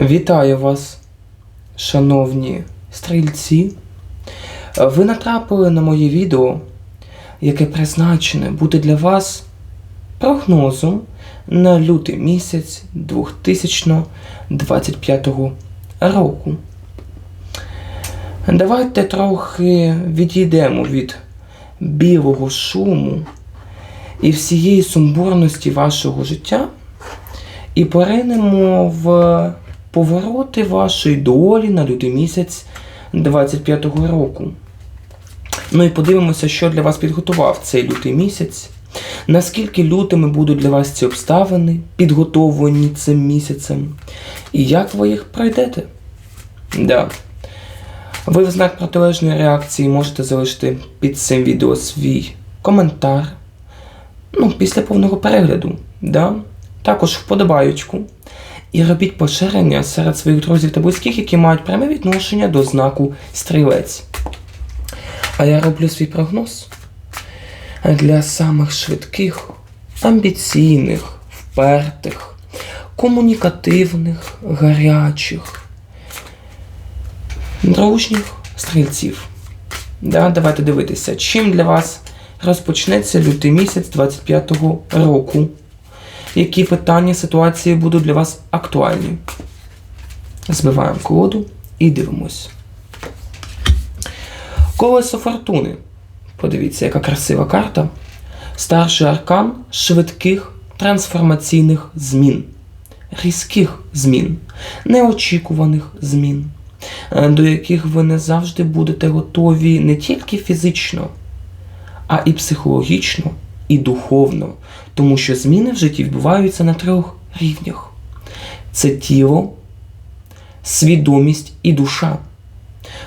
Вітаю вас, шановні стрільці. Ви натрапили на моє відео, яке призначене бути для вас прогнозом на лютий місяць 2025 року. Давайте трохи відійдемо від білого шуму і всієї сумбурності вашого життя і поринемо в повороти вашої долі на лютий місяць 25-го року. Ну і подивимося, що для вас підготував цей лютий місяць. Наскільки лютими будуть для вас ці обставини, підготовлені цим місяцем, і як ви їх пройдете? Да. Ви в знак протилежної реакції можете залишити під цим відео свій коментар. Ну, після повного перегляду. Да? Також вподобаючку. І робіть поширення серед своїх друзів та близьких, які мають пряме відношення до знаку стрілець. А я роблю свій прогноз для самих швидких, амбіційних, впертих, комунікативних, гарячих, дружніх стрільців. Да, давайте дивитися, чим для вас розпочнеться лютий місяць 25-го року. Які питання ситуації будуть для вас актуальні? Збиваємо колоду і дивимось. Колесо фортуни. Подивіться, яка красива карта. Старший аркан швидких трансформаційних змін, різких змін, неочікуваних змін, е, до яких ви не завжди будете готові не тільки фізично, а і психологічно, і духовно, тому що зміни в житті відбуваються на трьох рівнях: це тіло, свідомість і душа.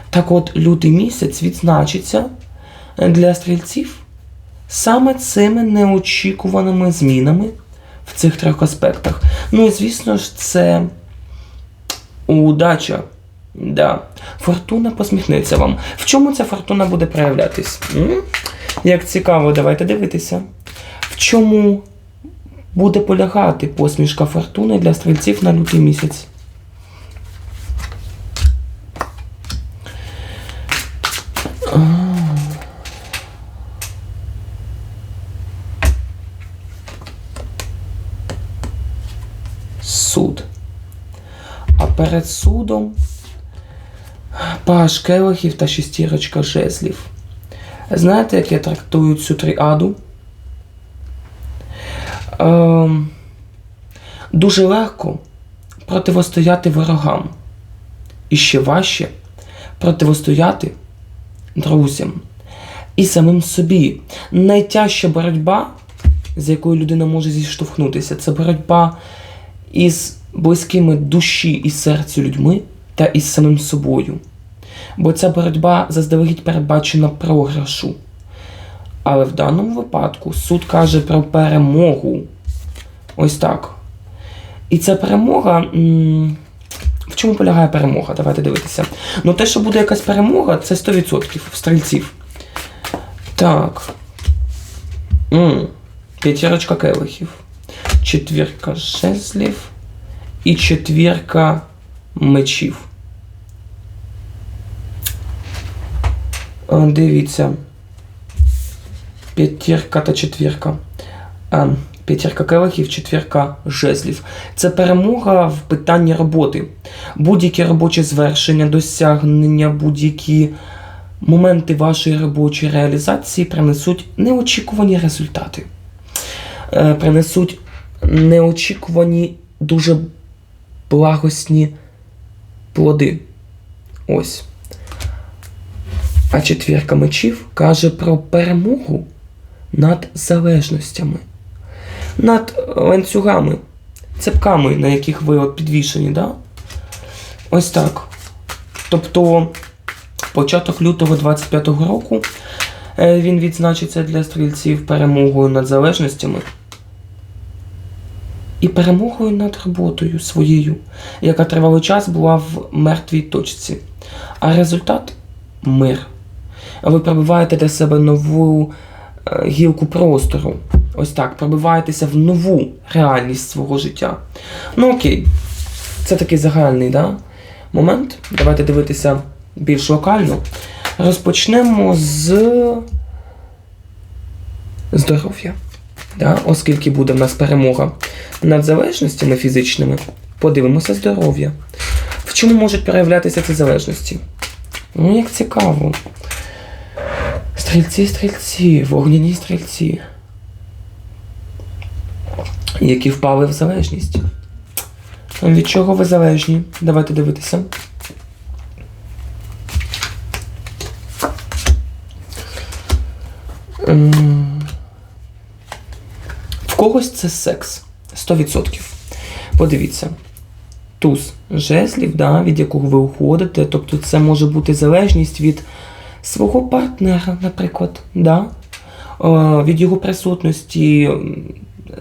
Так от лютий місяць відзначиться для стрільців саме цими неочікуваними змінами в цих трьох аспектах. Ну і звісно ж, це удача. Да. Фортуна посміхнеться вам. В чому ця фортуна буде проявлятись? Як цікаво, давайте дивитися. В чому буде полягати посмішка фортуни для стрільців на лютий місяць? Суд. А перед судом паш келихів та шестірочка жезлів. Знаєте, як я трактую цю тріаду? Ем, дуже легко противостояти ворогам. І ще важче противостояти друзям і самим собі. Найтяжча боротьба, з якою людина може зіштовхнутися, це боротьба із близькими душі і серцю людьми та із самим собою. Бо ця боротьба заздалегідь передбачена програшу. Але в даному випадку суд каже про перемогу. Ось так. І ця перемога. В чому полягає перемога? Давайте дивитися. Ну, те, що буде якась перемога, це 100% в стрільців. Так. П'ятірочка келихів. Четвірка жезлів. І четвірка мечів. Дивіться. П'ятірка та четвірка. П'ятірка келихів, четвірка жезлів. Це перемога в питанні роботи. Будь-які робочі звершення, досягнення, будь-які моменти вашої робочої реалізації принесуть неочікувані результати. Е, Принесуть неочікувані, дуже благосні плоди. Ось. А четвірка мечів каже про перемогу над залежностями, над ланцюгами, цепками, на яких ви от підвішені. Да? Ось так. Тобто початок лютого 25-го року е, він відзначиться для стрільців перемогою над залежностями і перемогою над роботою своєю, яка тривалий час була в мертвій точці. А результат мир. Ви пробиваєте для себе нову е, гілку простору. Ось так, пробиваєтеся в нову реальність свого життя. Ну окей. Це такий загальний да, момент. Давайте дивитися більш локально. Розпочнемо з здоров'я. Да? Оскільки буде в нас перемога над залежностями фізичними, подивимося здоров'я. В чому можуть проявлятися ці залежності? Ну, як цікаво. Стрільці, стрільці, вогняні стрільці. Які впали в залежність. Від чого ви залежні? Давайте дивитися. В когось це секс. 100%. Подивіться. Туз жезлів, да, від якого ви уходите. Тобто це може бути залежність від свого партнера, наприклад. Да? Е, від його присутності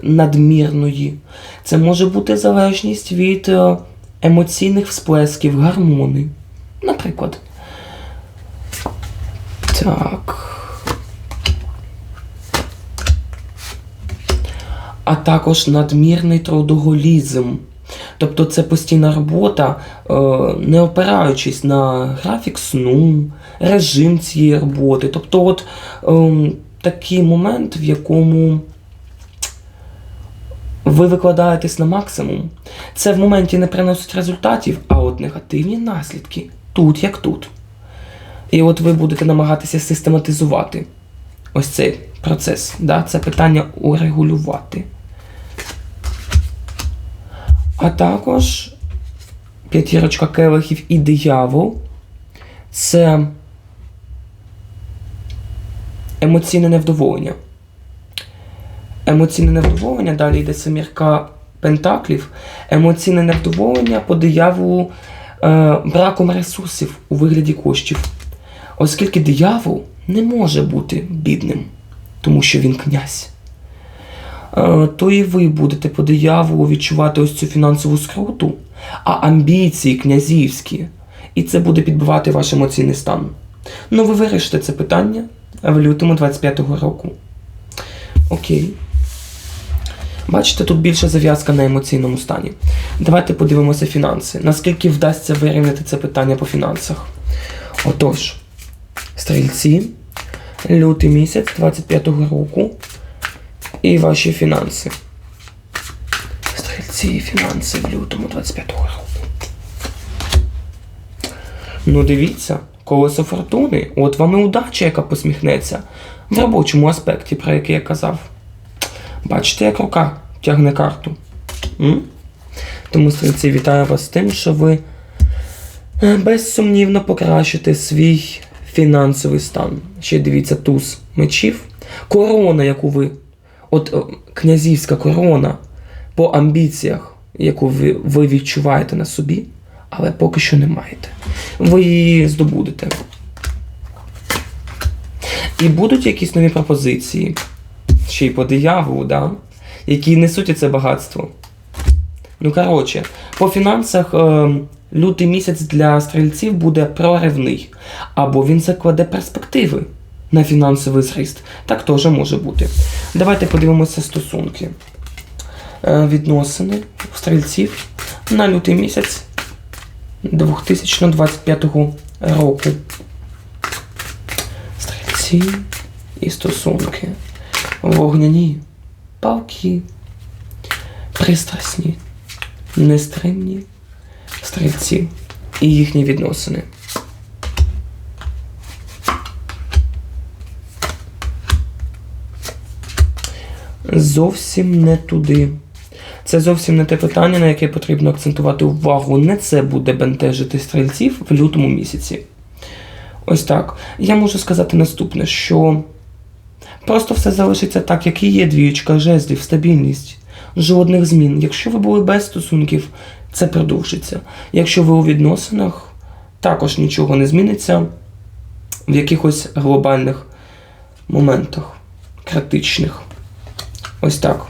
надмірної. Це може бути залежність від е, емоційних всплесків, гармони. Наприклад. Так. а також надмірний трудоголізм. Тобто це постійна робота, е, не опираючись на графік сну, режим цієї роботи. Тобто, от ем, такий момент, в якому ви викладаєтесь на максимум. Це в моменті не приносить результатів, а от негативні наслідки тут як тут. І от ви будете намагатися систематизувати ось цей процес. Да? Це питання урегулювати. А також п'ятірочка келихів і диявол це емоційне невдоволення. Емоційне невдоволення, далі йде семірка пентаклів, емоційне невдоволення по дияволу е, браком ресурсів у вигляді коштів. Оскільки диявол не може бути бідним, тому що він князь. Е, то і ви будете по дияволу відчувати ось цю фінансову скруту, а амбіції князівські. І це буде підбивати ваш емоційний стан. Ну, ви вирішите це питання в лютому 25-го року. Окей. Бачите, тут більше зав'язка на емоційному стані. Давайте подивимося фінанси. Наскільки вдасться вирівняти це питання по фінансах? Отож, стрільці, лютий місяць 25-го року і ваші фінанси. Стрільці і фінанси в лютому 25-го року. Ну, дивіться, колесо фортуни. От вам і удача, яка посміхнеться в робочому аспекті, про який я казав. Бачите, як рука тягне карту. М? Тому стрільці вітаю вас з тим, що ви е, безсумнівно покращите свій фінансовий стан. Ще дивіться туз мечів. Корона, яку ви. От е, князівська корона по амбіціях, яку ви, ви відчуваєте на собі, але поки що не маєте. Ви її здобудете. І будуть якісь нові пропозиції, ще й по дияволу, да? які несуть це багатство. Ну, коротше, по фінансах е, лютий місяць для стрільців буде проривний, або він закладе перспективи на фінансовий зріст. Так теж може бути. Давайте подивимося стосунки. Е, відносини стрільців на лютий місяць 2025 року. Стрільці і стосунки. Вогняні, палки, пристрасні, нестримні стрільці і їхні відносини. Зовсім не туди. Це зовсім не те питання, на яке потрібно акцентувати увагу. Не це буде бентежити стрільців в лютому місяці. Ось так. Я можу сказати наступне, що просто все залишиться так, як і є двіючка жезлів, стабільність, жодних змін. Якщо ви були без стосунків, це продовжиться. Якщо ви у відносинах, також нічого не зміниться в якихось глобальних моментах, критичних. Ось так.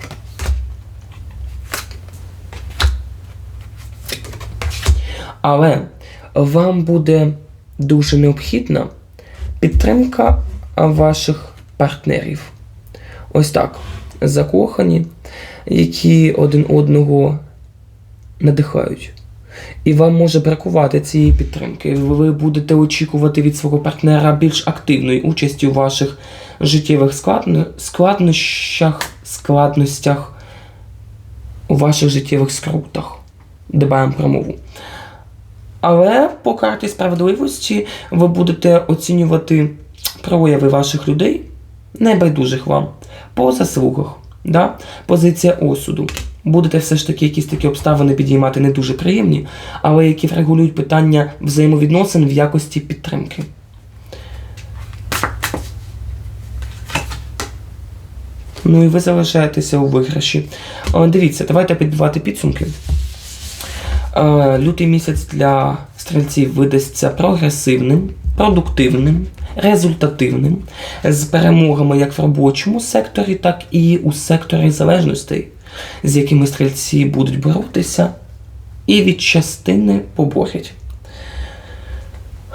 Але вам буде дуже необхідна підтримка ваших партнерів. Ось так. Закохані, які один одного надихають. І вам може бракувати цієї підтримки. Ви будете очікувати від свого партнера більш активної участі у ваших життєвих складно- складнощах, складностях, у ваших життєвих скрутах. Дбаємо про мову. Але по карті справедливості ви будете оцінювати прояви ваших людей, небайдужих вам, по заслугах. Да? Позиція осуду. Будете все ж таки якісь такі обставини підіймати не дуже приємні, але які врегулюють питання взаємовідносин в якості підтримки. Ну і ви залишаєтеся у виграші. Дивіться, давайте підбивати підсумки. Е, Лютий місяць для стрільців видасться прогресивним, продуктивним, результативним, з перемогами як в робочому секторі, так і у секторі залежностей, з якими стрільці будуть боротися і від частини поборять.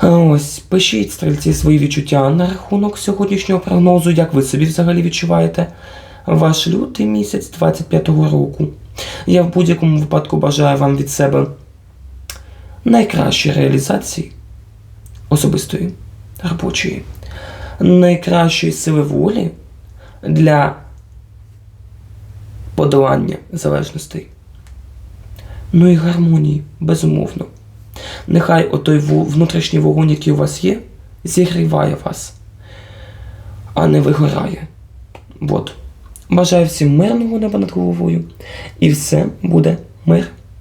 Ось, пишіть стрільці свої відчуття на рахунок сьогоднішнього прогнозу, як ви собі взагалі відчуваєте ваш лютий місяць 25-го року. Я в будь-якому випадку бажаю вам від себе найкращої реалізації особистої, робочої, найкращої сили волі для подолання залежностей. Ну і гармонії, безумовно. Нехай отой внутрішній вогонь, який у вас є, зігріває вас, а не вигорає. От. Бажаю всім мирного неба над головою, і все буде мир.